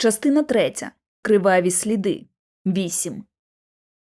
Частина третя. Криваві сліди. 8.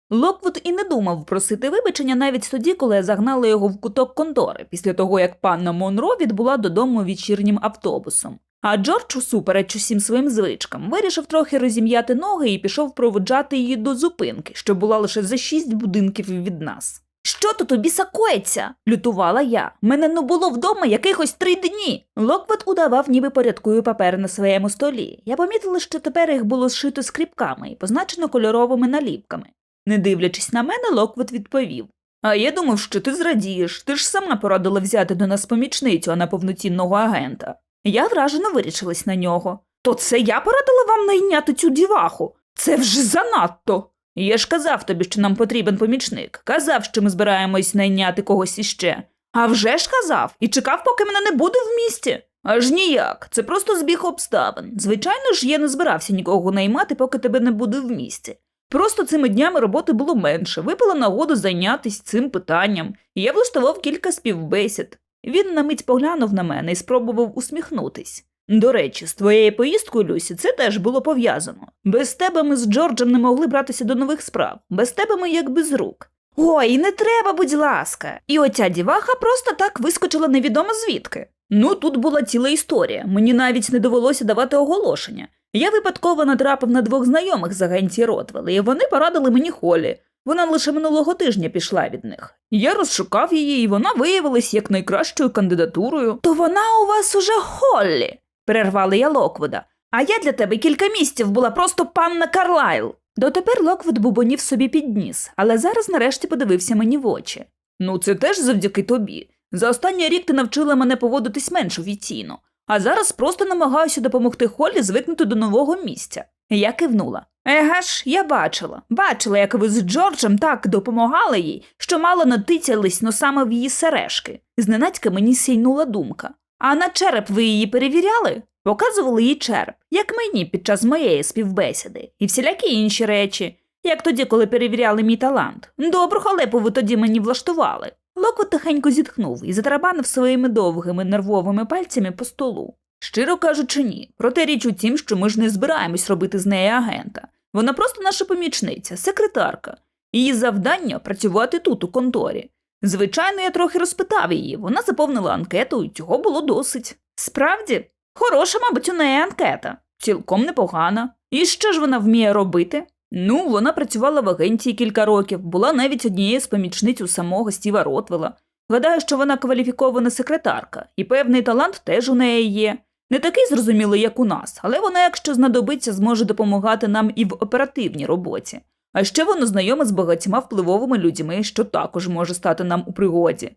Локвуд і не думав просити вибачення навіть тоді, коли загнали його в куток контори, після того як панна Монро відбула додому вечірнім автобусом. А Джордж, усупереч усім своїм звичкам, вирішив трохи розім'яти ноги і пішов проводжати її до зупинки, що була лише за шість будинків від нас. Що тут тобі сакується? лютувала я. Мене не було вдома якихось три дні. Локвуд удавав, ніби порядкує папери на своєму столі. Я помітила, що тепер їх було зшито скріпками і позначено кольоровими наліпками. Не дивлячись на мене, Локвуд відповів. А я думав, що ти зрадієш. Ти ж сама порадила взяти до нас помічницю, а не повноцінного агента. Я вражено вирішилась на нього. То це я порадила вам найняти цю діваху? Це вже занадто. Я ж казав тобі, що нам потрібен помічник. Казав, що ми збираємось найняти когось іще. А вже ж казав, і чекав, поки мене не буде в місті. Аж ніяк, це просто збіг обставин. Звичайно ж, я не збирався нікого наймати, поки тебе не буде в місті. Просто цими днями роботи було менше, випала нагода зайнятися цим питанням, я влаштував кілька співбесід. Він на мить поглянув на мене і спробував усміхнутись. До речі, з твоєю поїздкою, Люсі, це теж було пов'язано. Без тебе ми з Джорджем не могли братися до нових справ, без тебе ми як без рук. Ой, не треба, будь ласка. І оця діваха просто так вискочила невідомо звідки. Ну, тут була ціла історія. Мені навіть не довелося давати оголошення. Я випадково натрапив на двох знайомих з агенції Ротвелл, і вони порадили мені Холі. Вона лише минулого тижня пішла від них. Я розшукав її, і вона виявилась як найкращою кандидатурою. То вона у вас уже Холлі, перервали я Локвуда. А я для тебе кілька місяців була просто панна Карлайл. Дотепер Локвуд бубонів собі підніс, але зараз нарешті подивився мені в очі. Ну, це теж завдяки тобі. За останній рік ти навчила мене поводитись менш офіційно, а зараз просто намагаюся допомогти Холлі звикнути до нового місця. Я кивнула. Ега ж, я бачила. Бачила, як ви з Джорджем так допомагали їй, що мало натицялись носами в її сережки. Зненацька мені сійнула думка. А на череп ви її перевіряли? Показували їй череп, як мені під час моєї співбесіди, і всілякі інші речі, як тоді, коли перевіряли мій талант. Добру халепу ви тоді мені влаштували. Локо тихенько зітхнув і затарабанив своїми довгими нервовими пальцями по столу. Щиро кажучи, ні. Проте річ у тім, що ми ж не збираємось робити з неї агента. Вона просто наша помічниця, секретарка. Її завдання працювати тут, у конторі. Звичайно, я трохи розпитав її, вона заповнила анкету, і цього було досить. Справді, хороша, мабуть, у неї анкета, цілком непогана. І що ж вона вміє робити? Ну, вона працювала в агенції кілька років, була навіть однією з помічниць у самого Стіва Ротвела. Гадаю, що вона кваліфікована секретарка, і певний талант теж у неї є. Не такий зрозумілий, як у нас, але вона, якщо знадобиться, зможе допомагати нам і в оперативній роботі. А ще вона знайома з багатьма впливовими людьми, що також може стати нам у пригоді.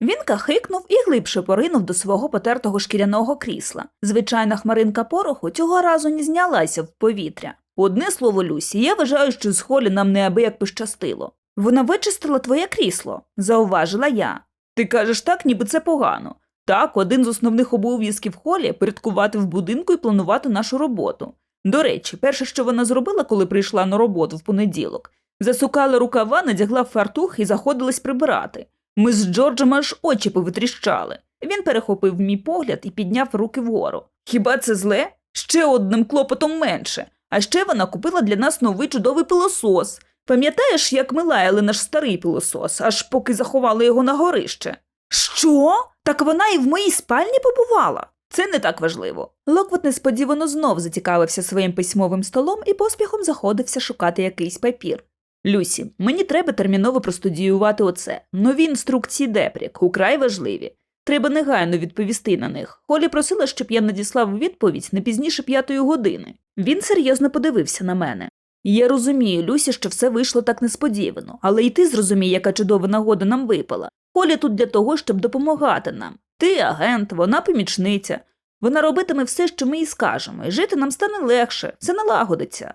Він кахикнув і глибше поринув до свого потертого шкіряного крісла. Звичайна хмаринка пороху цього разу не знялася в повітря. Одне слово, Люсі, я вважаю, що з Холі нам неабияк пощастило. Вона вичистила твоє крісло, зауважила я. Ти кажеш так, ніби це погано. Так, один з основних обов'язків Холі порядкувати в будинку і планувати нашу роботу. До речі, перше, що вона зробила, коли прийшла на роботу в понеділок, засукала рукава, надягла фартух і заходилась прибирати. Ми з Джорджем аж очі повитріщали. Він перехопив мій погляд і підняв руки вгору. Хіба це зле? Ще одним клопотом менше. А ще вона купила для нас новий чудовий пилосос. Пам'ятаєш, як ми лаяли наш старий пилосос, аж поки заховали його на горище? Що? Так вона і в моїй спальні побувала. Це не так важливо. Локвот несподівано знов зацікавився своїм письмовим столом і поспіхом заходився шукати якийсь папір. Люсі, мені треба терміново простудіювати оце. Нові інструкції Депрік, украй важливі. Треба негайно відповісти на них. Холі просила, щоб я надіслав відповідь не пізніше п'ятої години. Він серйозно подивився на мене. Я розумію, Люсі, що все вийшло так несподівано, але і ти зрозумій, яка чудова нагода нам випала. Холі тут для того, щоб допомагати нам. Ти агент, вона помічниця. Вона робитиме все, що ми їй скажемо, і жити нам стане легше, все налагодиться.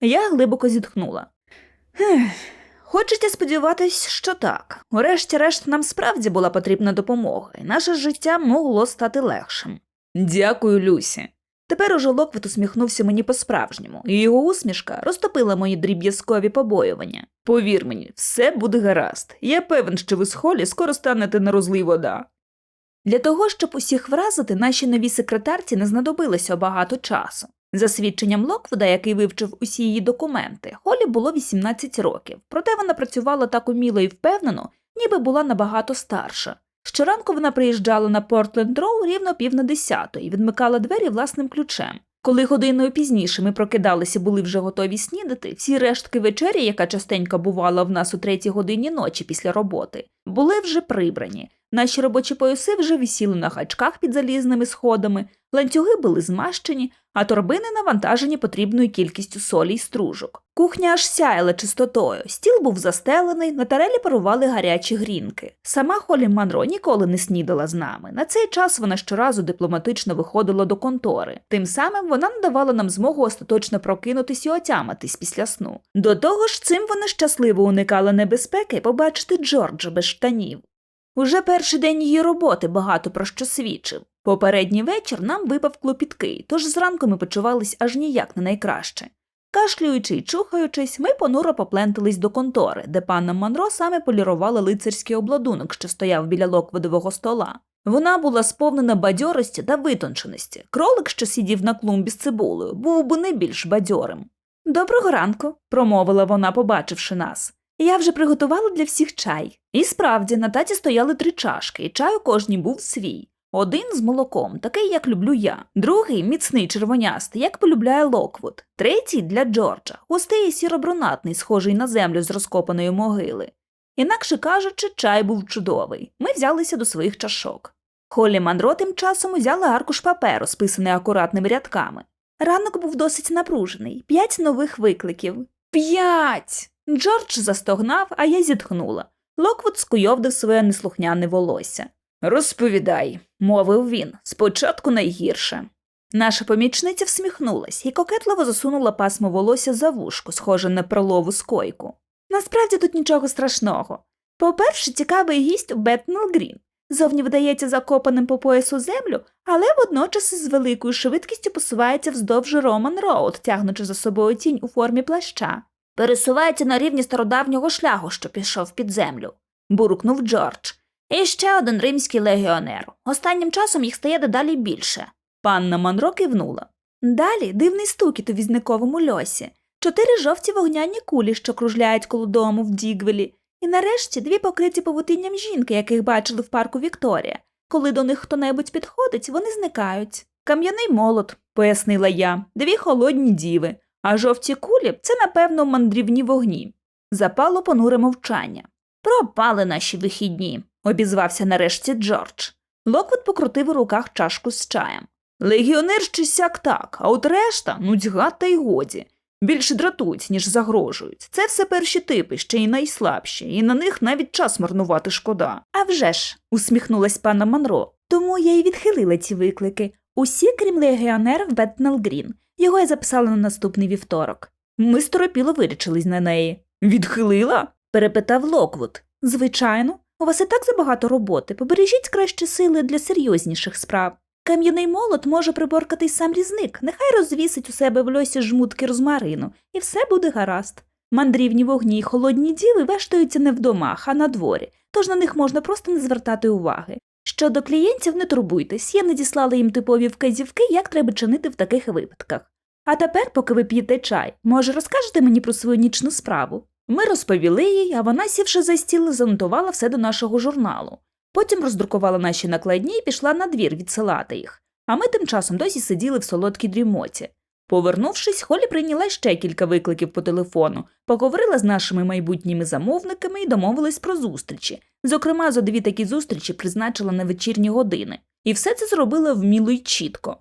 Я глибоко зітхнула. Хочеться сподіватись, що так. Урешті-решт, нам справді була потрібна допомога, і наше життя могло стати легшим. Дякую, Люсі. Тепер уже Локвіт усміхнувся мені по-справжньому, і його усмішка розтопила мої дріб'язкові побоювання. Повір мені, все буде гаразд. Я певен, що ви з Холі скоро станете на розлий вода. Для того, щоб усіх вразити, нашій новій секретарці не знадобилося багато часу. За свідченням Локвуда, який вивчив усі її документи, Холі було 18 років, проте вона працювала так уміло і впевнено, ніби була набагато старша. Щоранку вона приїжджала на Портленд Роу рівно пів на десяту і відмикала двері власним ключем. Коли годиною пізніше ми прокидалися, були вже готові снідати, всі рештки вечері, яка частенько бувала в нас у третій годині ночі після роботи, були вже прибрані. Наші робочі пояси вже висіли на гачках під залізними сходами, ланцюги були змащені, а торбини навантажені потрібною кількістю солі й стружок. Кухня аж сяяла чистотою, стіл був застелений, на тарелі парували гарячі грінки. Сама Холі Манро ніколи не снідала з нами. На цей час вона щоразу дипломатично виходила до контори. Тим самим вона надавала нам змогу остаточно прокинутись і отямитись після сну. До того ж, цим вона щасливо уникала небезпеки побачити Джорджа без штанів. Уже перший день її роботи багато про що свідчив. Попередній вечір нам випав клопіткий, тож зранку ми почувались аж ніяк не найкраще. Кашлюючи й чухаючись, ми понуро поплентались до контори, де панна Монро саме полірувала лицарський обладунок, що стояв біля локводового стола. Вона була сповнена бадьорості та витонченості. Кролик, що сидів на клумбі з цибулею, був би не більш бадьорим. Доброго ранку, промовила вона, побачивши нас. Я вже приготувала для всіх чай. І справді на таті стояли три чашки, і чай у кожній був свій. Один з молоком, такий, як люблю я, другий міцний червонястий, як полюбляє Локвуд, третій для Джорджа, густий і сіробрунатний, схожий на землю з розкопаної могили. Інакше кажучи, чай був чудовий. Ми взялися до своїх чашок. Холі Манро тим часом узяла аркуш паперу, списаний акуратними рядками. Ранок був досить напружений, п'ять нових викликів. П'ять! Джордж застогнав, а я зітхнула. Локвуд скуйовдив своє неслухняне волосся. Розповідай, мовив він, спочатку найгірше. Наша помічниця всміхнулась і кокетливо засунула пасмо волосся за вушку, схоже на пролову скойку. Насправді тут нічого страшного. По-перше, цікавий гість Бетнел Грін. Зовні видається закопаним по поясу землю, але водночас із великою швидкістю посувається вздовж Роман Роуд, тягнучи за собою тінь у формі плаща. Пересувається на рівні стародавнього шляху, що пішов під землю, буркнув Джордж. І ще один римський легіонер. Останнім часом їх стає дедалі більше. Панна Монро кивнула. Далі дивний стукіт у візниковому льосі, чотири жовті вогняні кулі, що кружляють коло дому в Дігвелі, і нарешті дві покриті павутинням жінки, яких бачили в парку Вікторія. Коли до них хто-небудь підходить, вони зникають. Кам'яний молот, пояснила я, дві холодні діви, а жовті кулі це, напевно, мандрівні вогні. Запало понуре мовчання. Пропали наші вихідні, обізвався нарешті Джордж. Локвуд покрутив у руках чашку з чаєм. Легіонер ще сяк так, а от решта нудьга та й годі. Більше дратують, ніж загрожують. Це все перші типи, ще й найслабші, і на них навіть час марнувати шкода. «А вже ж», – усміхнулась пана Монро. Тому я й відхилила ці виклики. Усі, крім легіонера в Бетнел Грін. Його я записала на наступний вівторок. Ми сторопіло вирічились на неї. Відхилила? перепитав Локвуд. Звичайно, у вас і так забагато роботи. Побережіть краще сили для серйозніших справ. Кам'яний молот може приборкати й сам різник, нехай розвісить у себе в льосі жмутки розмарину, і все буде гаразд. Мандрівні вогні й холодні діви вештаються не в домах, а на дворі, тож на них можна просто не звертати уваги. Щодо клієнтів, не турбуйтесь, я надіслала їм типові вказівки, як треба чинити в таких випадках. А тепер, поки ви п'єте чай, може, розкажете мені про свою нічну справу? Ми розповіли їй, а вона, сівши за стіл, занотувала все до нашого журналу. Потім роздрукувала наші накладні і пішла на двір відсилати їх. А ми тим часом досі сиділи в солодкій дрімоті. Повернувшись, Холі прийняла ще кілька викликів по телефону, поговорила з нашими майбутніми замовниками і домовилась про зустрічі. Зокрема, за дві такі зустрічі призначила на вечірні години. І все це зробила вміло й чітко.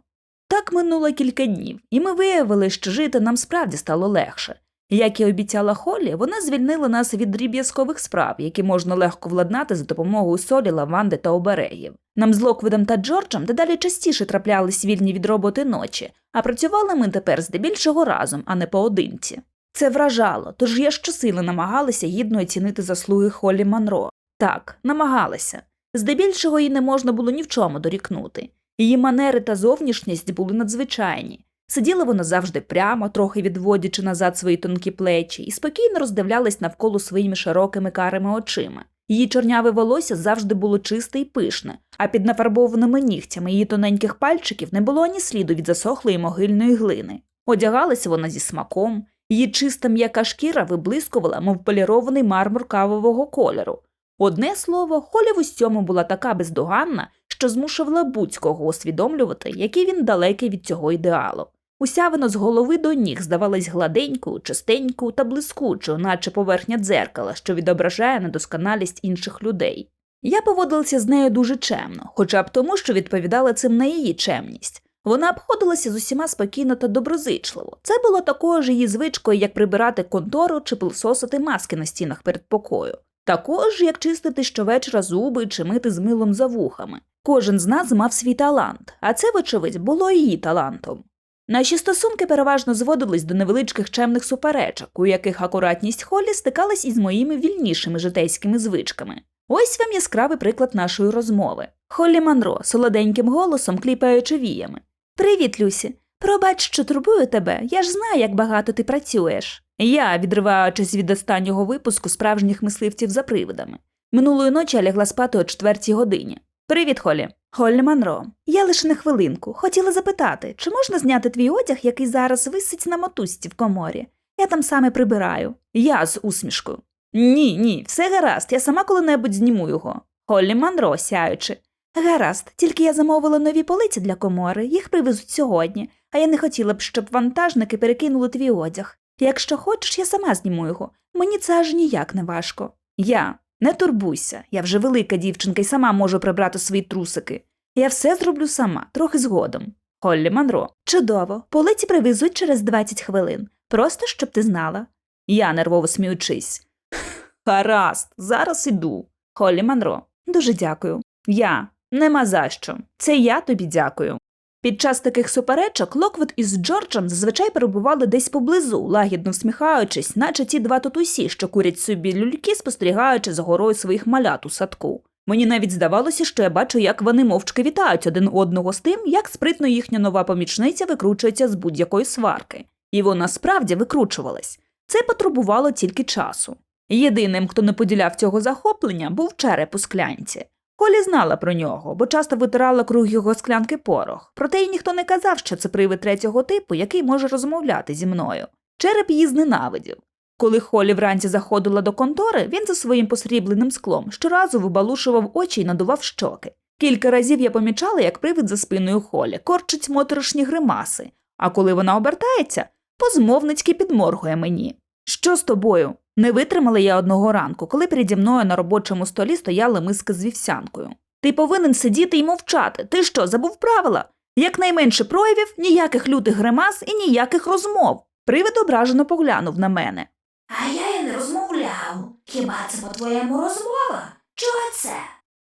Так минуло кілька днів, і ми виявили, що жити нам справді стало легше. Як і обіцяла Холлі, вона звільнила нас від дріб'язкових справ, які можна легко владнати за допомогою солі, лаванди та оберегів. Нам з Локвідом та Джорджем дедалі частіше траплялись вільні від роботи ночі, а працювали ми тепер здебільшого разом, а не поодинці. Це вражало, тож я щосили намагалася гідно оцінити заслуги Холлі Манро. Так, намагалася. Здебільшого їй не можна було ні в чому дорікнути. Її манери та зовнішність були надзвичайні. Сиділа вона завжди прямо, трохи відводячи назад свої тонкі плечі, і спокійно роздивлялась навколо своїми широкими карими очима. Її чорняве волосся завжди було чисте і пишне, а під нафарбованими нігтями її тоненьких пальчиків не було ані сліду від засохлої могильної глини. Одягалася вона зі смаком, її чиста м'яка шкіра виблискувала, мов полірований мармур кавового кольору. Одне слово, Холі в усьому була така бездоганна, що змушувала будь-кого усвідомлювати, який він далекий від цього ідеалу. Уся вона з голови до ніг здавалась гладенькою, чистенькою та блискучою, наче поверхня дзеркала, що відображає недосконалість інших людей. Я поводилася з нею дуже чемно, хоча б тому, що відповідала цим на її чемність. Вона обходилася з усіма спокійно та доброзичливо. Це було також її звичкою, як прибирати контору чи пилсосити маски на стінах перед покою. Також як чистити щовечора зуби чи мити з милом за вухами. Кожен з нас мав свій талант, а це, вочевидь, було її талантом. Наші стосунки переважно зводились до невеличких чемних суперечок, у яких акуратність Холлі стикалась із моїми вільнішими житейськими звичками. Ось вам яскравий приклад нашої розмови. Холлі Манро, солоденьким голосом кліпаючи віями. Привіт, Люсі. Пробач, що турбую тебе. Я ж знаю, як багато ти працюєш. Я, відриваючись від останнього випуску справжніх мисливців за привидами. Минулої ночі я лягла спати о четвертій годині. Привіт, Холлі. Холлі Манро. Я лише на хвилинку. Хотіла запитати, чи можна зняти твій одяг, який зараз висить на мотузці в коморі? Я там саме прибираю. Я з усмішкою. Ні, ні, все гаразд, я сама коли-небудь зніму його. Холлі Манро, сяючи. Гаразд, тільки я замовила нові полиці для комори, їх привезуть сьогодні, а я не хотіла б, щоб вантажники перекинули твій одяг. Якщо хочеш, я сама зніму його. Мені це аж ніяк не важко. Я не турбуйся, я вже велика дівчинка і сама можу прибрати свої трусики. Я все зроблю сама, трохи згодом. Холлі Манро. Чудово, полиці привезуть через 20 хвилин. Просто щоб ти знала. Я нервово сміючись. Гаразд, зараз іду. Холлі Манро. Дуже дякую. Я. Нема за що. Це я тобі дякую. Під час таких суперечок Локвуд із Джорджем зазвичай перебували десь поблизу, лагідно всміхаючись, наче ті два татусі, що курять собі люльки, спостерігаючи за горою своїх малят у садку. Мені навіть здавалося, що я бачу, як вони мовчки вітають один одного з тим, як спритно їхня нова помічниця викручується з будь-якої сварки. І вона справді викручувалась. Це потребувало тільки часу. Єдиним, хто не поділяв цього захоплення, був череп у склянці. Колі знала про нього, бо часто витирала круг його склянки порох. Проте й ніхто не казав, що це привид третього типу, який може розмовляти зі мною. Череп її зненавидів. Коли Холі вранці заходила до контори, він за своїм посрібленим склом щоразу вибалушував очі й надував щоки. Кілька разів я помічала, як привид за спиною Холі корчить моторошні гримаси, а коли вона обертається, позмовницьки підморгує мені. Що з тобою? Не витримала я одного ранку, коли переді мною на робочому столі стояла миска з вівсянкою. Ти повинен сидіти і мовчати. Ти що, забув правила? Якнайменше проявів, ніяких лютих гримас і ніяких розмов. Привид ображено поглянув на мене. А я й не розмовляв. Хіба це по-твоєму розмова? Чого це?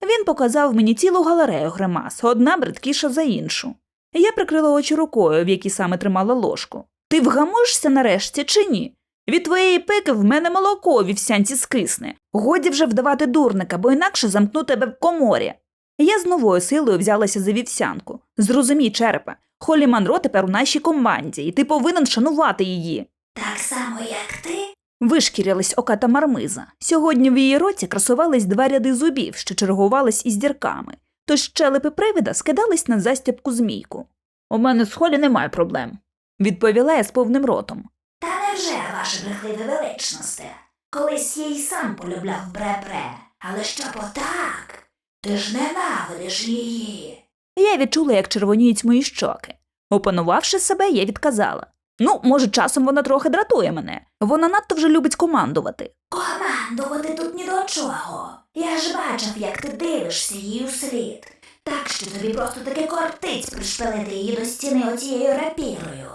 Він показав мені цілу галерею гримас, одна бридкіша за іншу. Я прикрила очі рукою, в якій саме тримала ложку. Ти вгамуєшся нарешті чи ні? Від твоєї пики в мене молоко у вівсянці скисне. Годі вже вдавати дурника, бо інакше замкну тебе в коморі. Я з новою силою взялася за вівсянку. Зрозумій, черепе, Холі Манро тепер у нашій команді, і ти повинен шанувати її. Так само, як ти? Вишкірилась оката мармиза. Сьогодні в її роті красувались два ряди зубів, що чергувались із дірками, тож щелепи привида скидались на застібку змійку. У мене з Холі немає проблем, відповіла я з повним ротом. Та невже, ваше брехливе величносте? Колись я й сам полюбляв бре-бре, але щоб отак? Ти ж ненавидиш її. Я відчула, як червоніють мої щоки. Опанувавши себе, я відказала. Ну, може, часом вона трохи дратує мене. Вона надто вже любить командувати. Командувати тут ні до чого. Я ж бачив, як ти дивишся їй у слід. Так що тобі просто таки кортить пришпилити її до стіни оцією рапірою.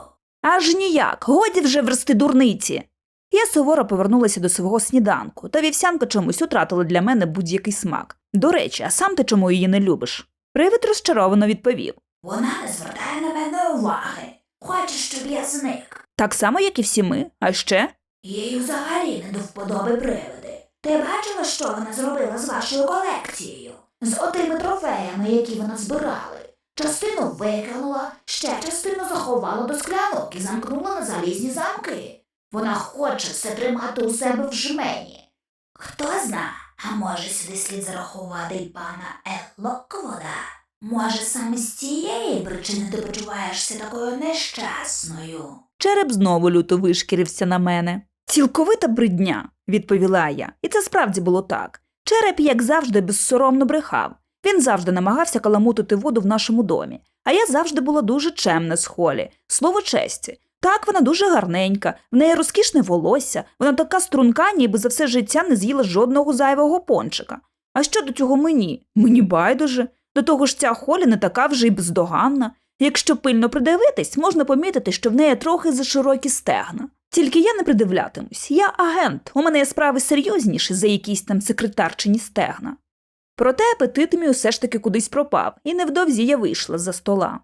Аж ніяк, годі вже врести дурниці. Я суворо повернулася до свого сніданку, та вівсянка чомусь утратила для мене будь-який смак. До речі, а сам ти чому її не любиш? Привид розчаровано відповів. Вона не звертає на мене уваги. Хоче, щоб я зник. Так само, як і всі ми, а ще Їй взагалі не до вподоби привиди. Ти бачила, що вона зробила з вашою колекцією? З отими трофеями, які вона збирали. Частину викинула, ще частину заховала до склянок і замкнула на залізні замки. Вона хоче все тримати у себе в жмені. Хто зна, А може сюди слід зарахувати й пана Елоквода? Може, саме з цієї причини ти почуваєшся такою нещасною? Череп знову люто вишкірився на мене. Цілковита бридня, відповіла я, і це справді було так. Череп, як завжди, безсоромно брехав. Він завжди намагався каламутити воду в нашому домі, а я завжди була дуже чемна з холі. Слово честі. Так, вона дуже гарненька, в неї розкішне волосся, вона така струнка, ніби за все життя не з'їла жодного зайвого пончика. А що до цього мені? Мені байдуже. До того ж, ця холі не така вже й бездоганна. Якщо пильно придивитись, можна помітити, що в неї трохи заширокі стегна. Тільки я не придивлятимусь. Я агент, у мене є справи серйозніші за якісь там секретарчині стегна. Проте апетит мій усе ж таки кудись пропав, і невдовзі я вийшла з-за стола.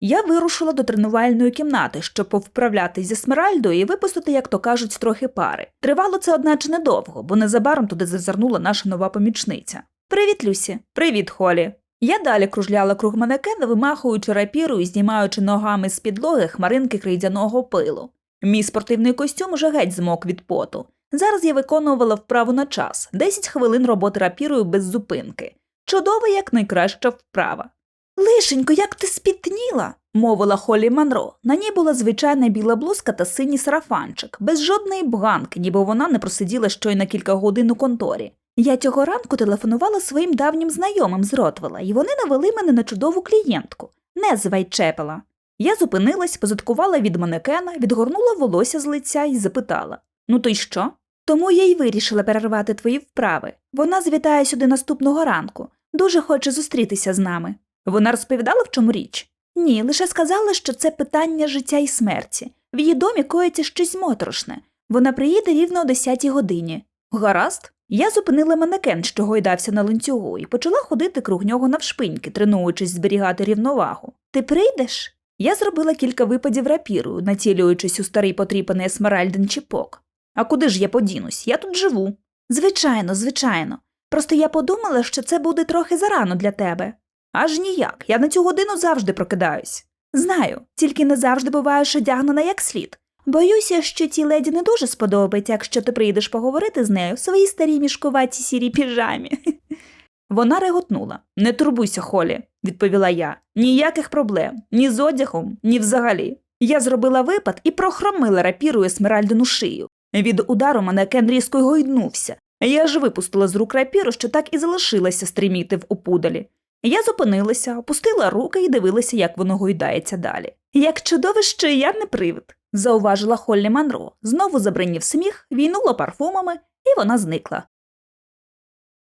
Я вирушила до тренувальної кімнати, щоб повправлятись зі Смеральдою і випустити, як то кажуть, трохи пари. Тривало це, одначе, недовго, бо незабаром туди зазирнула наша нова помічниця. Привіт, Люсі. Привіт, Холі. Я далі кружляла круг манекена, вимахуючи рапірою і знімаючи ногами з підлоги хмаринки крейдяного пилу. Мій спортивний костюм уже геть змок від поту. Зараз я виконувала вправу на час 10 хвилин роботи рапірою без зупинки. Чудова, як найкраща вправа. Лишенько, як ти спітніла, мовила Холі Манро. На ній була звичайна біла блузка та синій сарафанчик, без жодної бганки, ніби вона не просиділа щойно кілька годин у конторі. Я цього ранку телефонувала своїм давнім знайомим з Ротвела, і вони навели мене на чудову клієнтку, не з Вайтчепела. Я зупинилась, позадкувала від манекена, відгорнула волосся з лиця і запитала: Ну то й що? Тому я й вирішила перервати твої вправи. Вона звітає сюди наступного ранку, дуже хоче зустрітися з нами. Вона розповідала, в чому річ? Ні, лише сказала, що це питання життя і смерті. В її домі коїться щось моторошне. Вона приїде рівно о 10 годині. Гаразд. Я зупинила манекен, що гойдався на ланцюгу, і почала ходити круг нього навшпиньки, тренуючись зберігати рівновагу. Ти прийдеш? Я зробила кілька випадів рапірою, націлюючись у старий потріпаний есмеральден чіпок. А куди ж я подінусь? Я тут живу. Звичайно, звичайно. Просто я подумала, що це буде трохи зарано для тебе. Аж ніяк, я на цю годину завжди прокидаюсь. Знаю, тільки не завжди буваєш одягнена як слід. Боюся, що цій леді не дуже сподобається, якщо ти прийдеш поговорити з нею в своїй старій мішкуваті сірій піжамі. Вона реготнула. Не турбуйся, Холі, відповіла я. Ніяких проблем, ні з одягом, ні взагалі. Я зробила випад і прохромила рапірою Есмеральдину шию. Від удару манекен різко гойднувся. Я ж випустила з рук рапіру, що так і залишилася стриміти в опудалі. Я зупинилася, опустила руки і дивилася, як воно гойдається далі. Як чудово, що я не привид, зауважила Холлі Манро. Знову забринів сміх, війнула парфумами, і вона зникла.